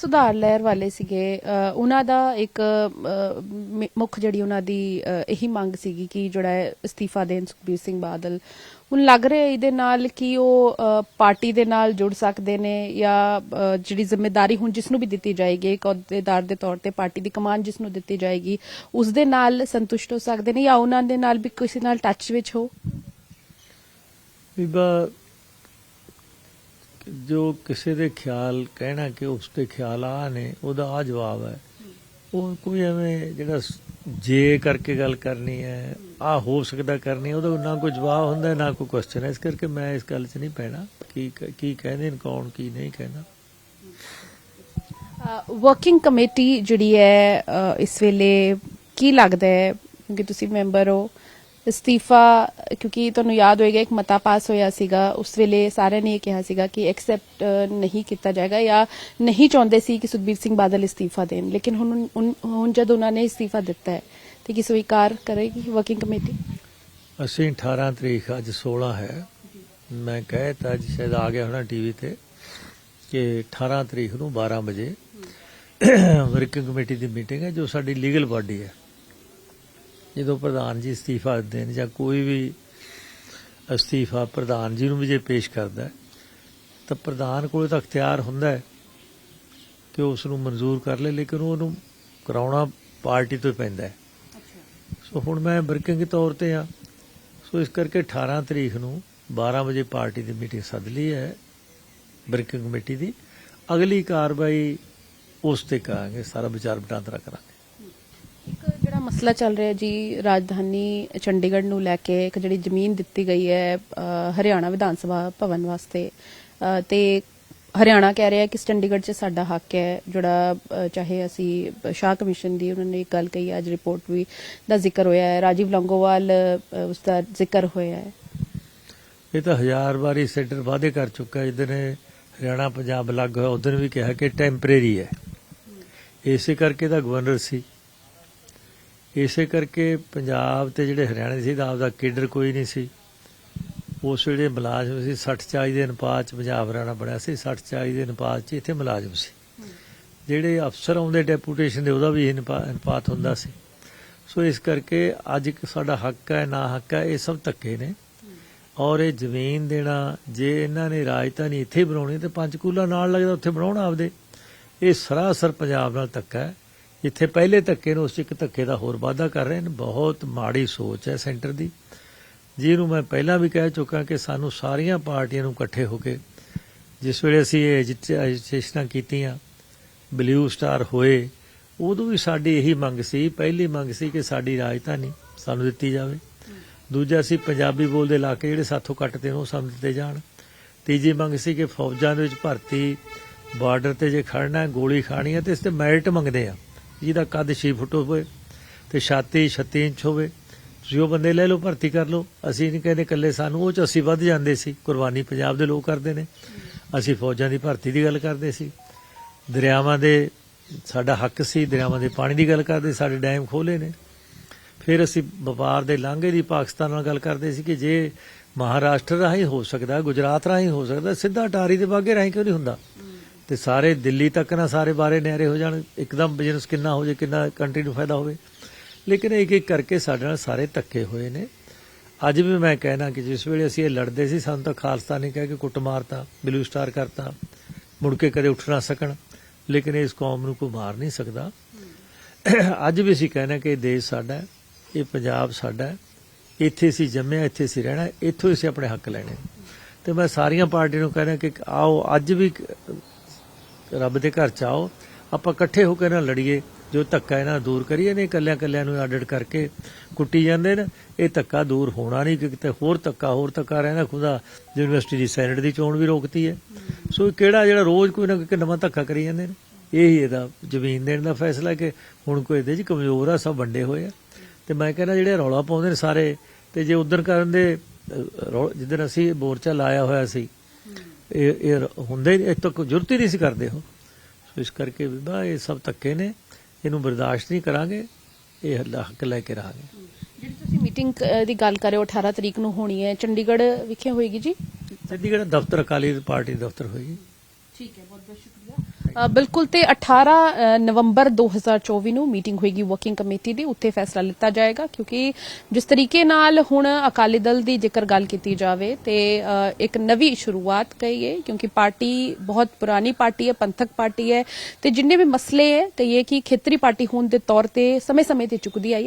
ਸੁਧਾਰ ਲਹਿਰ ਵਾਲੇ ਸੀਗੇ ਅ, ਉਹਨਾਂ ਦਾ ਇੱਕ ਮੁੱਖ ਜਿਹੜੀ ਉਹਨਾਂ ਦੀ ਇਹੀ ਮੰਗ ਸੀਗੀ ਕਿ ਜਿਹੜਾ ਅਸਤੀਫਾ ਦੇਣ ਸੁਖਬੀਰ ਸਿੰਘ ਬਾਦਲ। ਹੁਣ ਲੱਗ ਰਿਹਾ ਇਹਦੇ ਨਾਲ ਕਿ ਉਹ ਪਾਰਟੀ ਦੇ ਨਾਲ ਜੁੜ ਸਕਦੇ ਨੇ ਜਾਂ ਜਿਹੜੀ ਜ਼ਿੰਮੇਵਾਰੀ ਹੁਣ ਜਿਸ ਨੂੰ ਵੀ ਦਿੱਤੀ ਜਾਏਗੀ ਇੱਕ ਅਹੁਦੇਦਾਰ ਦੇ ਤੌਰ ਤੇ ਪਾਰਟੀ ਦੀ ਕਮਾਨ ਜਿਸ ਨੂੰ ਦਿੱਤੀ ਜਾਏਗੀ ਉਸ ਦੇ ਨਾਲ ਸੰਤੁਸ਼ਟ ਹੋ ਸਕਦੇ ਨੇ ਜਾਂ ਉਹਨਾਂ ਦੇ ਨਾਲ ਵੀ ਕਿਸੇ ਨਾਲ ਟੱਚ ਵਿੱਚ ਹੋ? ਬੀਬਾ ਜੋ ਕਿਸੇ ਦੇ ਖਿਆਲ ਕਹਿਣਾ ਕਿ ਉਸ ਦੇ ਖਿਆਲ ਆ ਨੇ, ਉਹਦਾ ਆ ਜਵਾਬ ਹੈ। ਉਹ ਕੋਈ ਐਵੇਂ ਜਿਹੜਾ ਜੇ ਕਰਕੇ ਗੱਲ ਕਰਨੀ ਹੈ, ਆ ਹੋ ਸਕਦਾ ਕਰਨੀ ਉਹਦਾ ਨਾ ਕੋਈ ਜਵਾਬ ਹੁੰਦਾ, ਨਾ ਕੋਈ ਕੁਐਸਚਨ ਹੈ। ਇਸ ਕਰਕੇ ਮੈਂ ਇਸ ਗੱਲ 'ਚ ਨਹੀਂ ਪੈਣਾ ਕੀ ਕੀ ਕਹਿੰਦੇ ਨੇ, ਕੌਣ ਕੀ ਨਹੀਂ ਕਹਿੰਦਾ। ਵਰਕਿੰਗ ਕਮੇਟੀ ਜਿਹੜੀ ਹੈ ਇਸ ਵੇਲੇ ਕੀ ਲੱਗਦਾ ਹੈ? ਕਿਉਂਕਿ ਤੁਸੀਂ ਮੈਂਬਰ ਹੋ ਅਸਤੀਫਾ, ਕਿਉਂਕਿ ਤੁਹਾਨੂੰ ਯਾਦ ਹੋਏਗਾ, ਇੱਕ ਮਤਾ ਪਾਸ ਹੋਇਆ ਸੀਗਾ, ਉਸ ਵੇਲੇ ਸਾਰਿਆਂ ਨੇ ਇਹ ਕਿਹਾ ਸੀਗਾ ਕਿ ਐਕਸੈਪਟ ਨਹੀਂ ਕੀਤਾ ਜਾਏਗਾ ਜਾਂ ਨਹੀਂ ਚਾਹੁੰਦੇ ਸੀ ਕਿ ਸੁਖਬੀਰ ਸਿੰਘ ਬਾਦਲ ਇਸਤੀਫਾ ਦੇਣ। ਲੇਕਿਨ ਹੁਣ, ਹੁਣ- ਜਦ ਉਹਨਾਂ ਨੇ ਅਸਤੀਫਾ ਦਿੱਤਾ ਹੈ, ਤੇ ਕੀ ਸਵੀਕਾਰ ਕਰੇਗੀ ਵਰਕਿੰਗ ਕਮੇਟੀ ਅਸੀਂ 18 ਤਰੀਕ ਅੱਜ 16 ਹੈ। ਮੈਂ ਕਹਿ ਤਾ ਅੱਜ ਸ਼ਾਇਦ ਆ ਗਿਆ ਹੋਣਾ ਟੀਵੀ ਤੇ, ਕਿ 18 ਤਰੀਕ ਨੂੰ 12 ਵਜੇ ਵਰਕਿੰਗ ਕਮੇਟੀ ਦੀ ਮੀਟਿੰਗ ਹੈ, ਜੋ ਸਾਡੀ ਲੀਗਲ ਬਾਡੀ ਹੈ। ਜਦੋਂ ਪ੍ਰਧਾਨ ਜੀ ਅਸਤੀਫਾ ਦੇਣ ਜਾਂ ਕੋਈ ਵੀ ਅਸਤੀਫਾ ਪ੍ਰਧਾਨ ਜੀ ਨੂੰ ਵੀ ਜੇ ਪੇਸ਼ ਕਰਦਾ ਤਾਂ ਪ੍ਰਧਾਨ ਕੋਲ ਤਾਂ ਅਖਤਿਆਰ ਹੁੰਦਾ ਹੈ ਕਿ ਉਸ ਨੂੰ ਮਨਜ਼ੂਰ ਕਰ ਲੇ ਲੇਕਿਨ ਉਹਨੂੰ ਕਰਾਉਣਾ ਪਾਰਟੀ ਤੋਂ ਪੈਂਦਾ ਹੈ। ਸੋ ਹੁਣ ਮੈਂ ਵਰਕਿੰਗ ਤੌਰ ਤੇ ਆ ਸੋ ਇਸ ਕਰਕੇ 18 ਤਰੀਕ ਨੂੰ 12 ਵਜੇ ਪਾਰਟੀ ਦੀ ਮੀਟਿੰਗ ਸੱਦ ਲਈ ਹੈ ਵਰਕਿੰਗ ਕਮੇਟੀ ਦੀ। ਅਗਲੀ ਕਾਰਵਾਈ ਉਸ ਤੇ ਕਰਾਂਗੇ ਸਾਰਾ ਵਿਚਾਰ ਵਟਾਂਦਰਾ ਕਰਾਂਗੇ। ਮਸਲਾ ਚੱਲ ਰਿਹਾ ਜੀ ਰਾਜਧਾਨੀ ਚੰਡੀਗੜ੍ਹ ਨੂੰ ਲੈ ਕੇ ਇੱਕ ਜਿਹੜੀ ਜ਼ਮੀਨ ਦਿੱਤੀ ਗਈ ਹੈ ਹਰਿਆਣਾ ਵਿਧਾਨ ਸਭਾ ਭਵਨ ਵਾਸਤੇ ਤੇ ਹਰਿਆਣਾ ਕਹਿ ਰਿਹਾ ਕਿ ਚੰਡੀਗੜ੍ਹ 'ਚ ਸਾਡਾ ਹੱਕ ਹੈ ਜਿਹੜਾ ਚਾਹੇ ਅਸੀਂ ਸ਼ਾਹ ਕਮਿਸ਼ਨ ਦੀ ਉਹਨਾਂ ਨੇ ਇੱਕ ਗੱਲ ਕਹੀ ਅੱਜ ਰਿਪੋਰਟ ਵੀ ਦਾ ਜ਼ਿਕਰ ਹੋਇਆ ਹੈ ਰਾਜੀਵ ਲੰਗੋਵਾਲ ਅ, ਉਸ ਦਾ ਜ਼ਿਕਰ ਹੋਇਆ ਹੈ। ਇਹ ਤਾਂ ਹਜ਼ਾਰ ਵਾਰੀ ਸੈਂਟਰ ਵਾਅਦੇ ਕਰ ਚੁੱਕਾ ਜਿੱਦਣ ਹਰਿਆਣਾ ਪੰਜਾਬ ਅਲੱਗ ਹੋਇਆ ਉਦੋਂ ਵੀ ਕਿਹਾ ਕਿ ਟੈਂਪਰੇਰੀ ਹੈ। ਇਸੇ ਕਰਕੇ ਤਾਂ ਗਵਰਨਰ ਸੀ। ਇਸੇ ਕਰਕੇ ਪੰਜਾਬ ਤੇ ਜਿਹੜੇ ਹਰਿਆਣੇ ਸੀ ਦਾ ਆਪਦਾ ਕੇਡਰ ਕੋਈ ਨਹੀਂ ਸੀ। ਉਸ ਵੇਲੇ ਮੁਲਾਜ਼ਮ ਸੀ 60 40 ਦੇ ਅਨੁਪਾਤ ਚ ਪੰਜਾਬ ਹਰਿਆਣਾ ਬਣਿਆ ਸੀ 60 40 ਦੇ ਅਨੁਪਾਤ ਚ ਇੱਥੇ ਮੁਲਾਜ਼ਮ ਸੀ। ਜਿਹੜੇ ਅਫਸਰ ਆਉਂਦੇ ਡੈਪੂਟੇਸ਼ਨ ਦੇ ਉਹਦਾ ਵੀ ਅਨੁਪਾ- ਅਨੁਪਾਤ ਹੁੰਦਾ ਸੀ। ਸੋ ਇਸ ਕਰਕੇ ਅੱਜ ਸਾਡਾ ਹੱਕ ਹੈ, ਨਾ ਹੱਕ ਹੈ, ਇਹ ਸਭ ਧੱਕੇ ਨੇ। ਔਰ ਇਹ ਜ਼ਮੀਨ ਦੇਣਾ, ਜੇ ਇਹਨਾਂ ਨੇ ਰਾਜਧਾਨੀ ਇੱਥੇ ਬਣਾਉਣੀ ਤੇ ਪੰਚਕੂਲਾ ਨਾਲ ਲੱਗਦਾ ਉੱਥੇ ਬਣਾਉਣਾ ਆਪਦੇ। ਇਹ ਸਰਾਸਰ ਪੰਜਾਬ ਨਾਲ ਧੱਕਾ ਹੈ। ਜਿੱਥੇ ਪਹਿਲੇ ਧੱਕੇ ਨੂੰ ਉਸ 'ਚ ਇੱਕ ਧੱਕੇ ਦਾ ਹੋਰ ਵਾਅਦਾ ਕਰ ਰਹੇ ਨੇ ਬਹੁਤ ਮਾੜੀ ਸੋਚ ਹੈ ਸੈਂਟਰ ਦੀ, ਜਿਹਨੂੰ ਮੈਂ ਪਹਿਲਾਂ ਵੀ ਕਹਿ ਚੁੱਕਾ ਕਿ ਸਾਨੂੰ ਸਾਰੀਆਂ ਪਾਰਟੀਆਂ ਨੂੰ ਇਕੱਠੇ ਹੋ ਕੇ, ਜਿਸ ਵੇਲੇ ਅਸੀਂ ਇਹ ਐਜੀਟੇਸ਼ਨਾਂ ਕੀਤੀਆਂ ਬਲੂ ਸਟਾਰ ਹੋਏ, ਉਦੋਂ ਵੀ ਸਾਡੀ ਇਹੀ ਮੰਗ ਸੀ, ਪਹਿਲੀ ਮੰਗ ਸੀ ਕਿ ਸਾਡੀ ਰਾਜਧਾਨੀ ਸਾਨੂੰ ਦਿੱਤੀ ਜਾਵੇ। ਦੂਜਾ ਸੀ ਪੰਜਾਬੀ ਬੋਲਦੇ ਇਲਾਕੇ ਜਿਹੜੇ ਸਾਥੋਂ ਕੱਟਦੇ ਨੇ ਉਹ ਸਾਨੂੰ ਦਿੱਤੇ ਜਾਣ। ਤੀਜੀ ਮੰਗ ਸੀ ਕਿ ਫੌਜਾਂ ਦੇ ਵਿੱਚ ਭਰਤੀ ਬਾਰਡਰ ਤੇ ਜੇ ਖੜਨਾ ਹੈ, ਗੋਲੀ ਖਾਣੀ ਹੈ, ਤੇ ਇਸ ਤੇ ਮੈਰਿਟ ਮੰਗਦੇ ਆ। ਜਿਹਦਾ ਕੱਦ 6 ਫੁੱਟ ਹੋਵੇ ਤੇ ਛਾਤੀ 36 ਇੰਚ ਹੋਵੇ। ਤੁਸੀਂ ਉਹ ਬੰਦੇ ਲੈ ਲਓ, ਭਰਤੀ ਕਰ ਲਓ। ਅਸੀਂ ਨਹੀਂ ਕਹਿੰਦੇ ਇਕੱਲੇ ਸਾਨੂੰ, ਉਹ ਚ ਅਸੀਂ ਵੱਧ ਜਾਂਦੇ ਸੀ। ਕੁਰਬਾਨੀ ਪੰਜਾਬ ਦੇ ਲੋਕ ਕਰਦੇ ਨੇ। ਅਸੀਂ ਫੌਜਾਂ ਦੀ ਭਰਤੀ ਦੀ ਗੱਲ ਕਰਦੇ ਸੀ। ਦਰਿਆਵਾਂ ਦੇ ਸਾਡਾ ਹੱਕ ਸੀ, ਦਰਿਆਵਾਂ ਦੇ ਪਾਣੀ ਦੀ ਗੱਲ ਕਰਦੇ, ਸਾਡੇ ਡੈਮ ਖੋਲੇ ਨੇ। ਫਿਰ ਅਸੀਂ ਵਪਾਰ ਦੇ ਲਾਂਘੇ ਦੀ ਪਾਕਿਸਤਾਨ ਨਾਲ ਗੱਲ ਕਰਦੇ ਸੀ ਕਿ ਜੇ ਮਹਾਰਾਸ਼ਟਰ ਰਾਹੀਂ ਹੋ ਸਕਦਾ, ਗੁਜਰਾਤ ਰਾਹੀਂ ਹੋ ਸਕਦਾ, ਸਿੱਧਾ ਟਾਰੀ ਦੇ ਵਾਗੇ ਰਾਹੀਂ ਕਿਉਂ ਨਹੀਂ ਹੁੰਦਾ? ਤੇ ਸਾਰੇ ਦਿੱਲੀ ਤੱਕ ਨਾ ਸਾਰੇ ਬਾਰੇ ਨਿਆਰੇ ਹੋ ਜਾਣ, ਇੱਕਦਮ ਬਿਜ਼ਨਸ ਕਿੰਨਾ ਹੋ ਜੇ, ਕਿੰਨਾ ਕੰਟਰੀ ਨੂੰ ਫਾਇਦਾ ਹੋਵੇ। ਲੇਕਿਨ ਇੱਕ ਇੱਕ ਕਰਕੇ ਸਾਡੇ ਨਾਲ ਸਾਰੇ ਧੱਕੇ ਹੋਏ ਨੇ। ਅੱਜ ਵੀ ਮੈਂ ਕਹਿਣਾ ਕਿ ਜਿਸ ਵੇਲੇ ਅਸੀਂ ਇਹ ਲੜਦੇ ਸੀ, ਸਾਨੂੰ ਤਾਂ ਖਾਲਸਾ ਖਾਲਸਤਾਨੀ ਕਹਿ ਕੇ ਕੁੱਟ ਮਾਰਤਾ ਬਲੂ ਸਟਾਰ ਕਰਤਾ, ਮੁੜ ਕੇ ਕਦੇ ਉੱਠ ਨਾ ਸਕਣ। ਲੇਕਿਨ ਇਸ ਕੌਮ ਨੂੰ ਕੋਈ ਮਾਰ ਨਹੀਂ ਸਕਦਾ। ਅੱਜ ਵੀ ਅਸੀਂ ਕਹਿੰਦੇ ਕਿ ਇਹ ਦੇਸ਼ ਸਾਡਾ ਇਹ ਪੰਜਾਬ ਸਾਡਾ ਇੱਥੇ ਅਸੀਂ ਜੰਮਿਆ, ਇੱਥੇ ਅਸੀਂ ਰਹਿਣਾ, ਇੱਥੋਂ ਅਸੀਂ ਆਪਣੇ ਹੱਕ ਲੈਣੇ। ਤੇ ਮੈਂ ਸਾਰੀਆਂ ਪਾਰਟੀਆਂ ਨੂੰ ਕਹਿੰਦਾ ਕਿ ਆਓ, ਅੱਜ ਵੀ ਰੱਬ ਦੇ ਘਰ ਚ ਆਓ। ਆਪਾਂ ਇਕੱਠੇ ਹੋ ਕੇ ਨਾ ਲੜੀਏ। ਜੋ ਧੱਕਾ ਇਹਨਾਂ ਦੂਰ ਕਰੀਏ ਨੇ ਕੱਲਿਆਂ ਕੱਲਿਆਂ ਨੂੰ ਆਡਿਟ ਕਰਕੇ ਕੁੱਟੀ ਜਾਂਦੇ ਨੇ। ਇਹ ਧੱਕਾ ਦੂਰ ਹੋਣਾ ਨਹੀਂ ਕਿ ਕਿਤੇ ਹੋਰ ਧੱਕਾ ਹੋਰ ਧੱਕਾ ਰਹਿੰਦਾ ਖੁਦਾ ਯੂਨੀਵਰਸਿਟੀ ਦੀ ਸੈਨੇਟ ਦੀ ਚੋਣ ਵੀ ਰੋਕਤੀ ਹੈ। ਸੋ ਕਿਹੜਾ ਜਿਹੜਾ ਰੋਜ਼ ਕੋਈ ਨਾ ਕੋਈ ਨਵਾਂ ਧੱਕਾ ਕਰੀ ਜਾਂਦੇ ਨੇ? ਇਹੀ ਇਹਦਾ ਜ਼ਮੀਨ ਦੇਣ ਦਾ ਫੈਸਲਾ ਕਿ ਹੁਣ ਕੋਈ ਇਹਦੇ ਚ ਕਮਜ਼ੋਰ ਆ, ਸਭ ਵੰਡੇ ਹੋਏ ਆ। ਤੇ ਮੈਂ ਕਹਿੰਦਾ ਜਿਹੜੇ ਰੌਲਾ ਪਾਉਂਦੇ ਨੇ ਸਾਰੇ, ਤੇ ਜੇ ਉਧਰ ਕਰਨ ਦੇ ਜਿੱਦਣ ਅਸੀਂ ਮੋਰਚਾ ਲਾਇਆ ਹੋਇਆ ਸੀ ਇਹ ਇਹ ਹੁੰਦੇ ਇਹ ਤਾਂ ਕੋਈ ਜ਼ਰੂਰਤ ਹੀ ਨਹੀਂ ਸੀ ਕਰਦੇ ਹੋ ਸੋ ਇਸ ਕਰਕੇ ਵੀ ਬਾ ਇਹ ਸਭ ਧੱਕੇ ਨੇ। ਇਹਨੂੰ ਬਰਦਾਸ਼ਤ ਨਹੀਂ ਕਰਾਂਗੇ। ਇਹ ਹੱਕ ਲੈ ਕੇ ਰਹਾਂਗੇ। ਜਿਹੜੀ ਤੁਸੀਂ ਮੀਟਿੰਗ ਦੀ ਗੱਲ ਕਰ ਰਹੇ ਹੋ 18 ਤਰੀਕ ਨੂੰ ਹੋਣੀ ਹੈ ਚੰਡੀਗੜ੍ਹ ਵਿਖੇ ਹੋਏਗੀ ਜੀ? ਚੰਡੀਗੜ੍ਹ ਦਫ਼ਤਰ ਅਕਾਲੀ ਪਾਰਟੀ ਦਫ਼ਤਰ ਹੋਏਗੀ। ਠੀਕ ਹੈ ਬਹੁਤ ਬਹੁਤ ਬਿਲਕੁਲ ਤੇ 18 ਅ, ਨਵੰਬਰ 2024 ਨੂੰ ਮੀਟਿੰਗ ਹੋਏਗੀ ਵਰਕਿੰਗ ਕਮੇਟੀ ਦੀ। ਉੱਥੇ ਫੈਸਲਾ ਲਿੱਤਾ ਜਾਏਗਾ ਕਿਉਂਕਿ ਜਿਸ ਤਰੀਕੇ ਨਾਲ ਹੁਣ ਅਕਾਲੀ ਦਲ ਦੀ ਜੇਕਰ ਗੱਲ ਕੀਤੀ ਜਾਵੇ ਤੇ ਇੱਕ ਨਵੀਂ ਸ਼ੁਰੂਆਤ ਕਹੀਏ ਕਿਉਂਕਿ ਪਾਰਟੀ ਬਹੁਤ ਪੁਰਾਣੀ ਪਾਰਟੀ ਹੈ ਪੰਥਕ ਪਾਰਟੀ ਹੈ ਤੇ ਜਿੰਨੇ ਵੀ ਮਸਲੇ ਹੈ ਕਹੀਏ ਕਿ ਖੇਤਰੀ ਪਾਰਟੀ ਹੋਣ ਦੇ ਤੌਰ ਤੇ ਸਮੇਂ-ਸਮੇਂ ਤੇ ਚੁੱਕਦੀ ਆਈ ਹੈ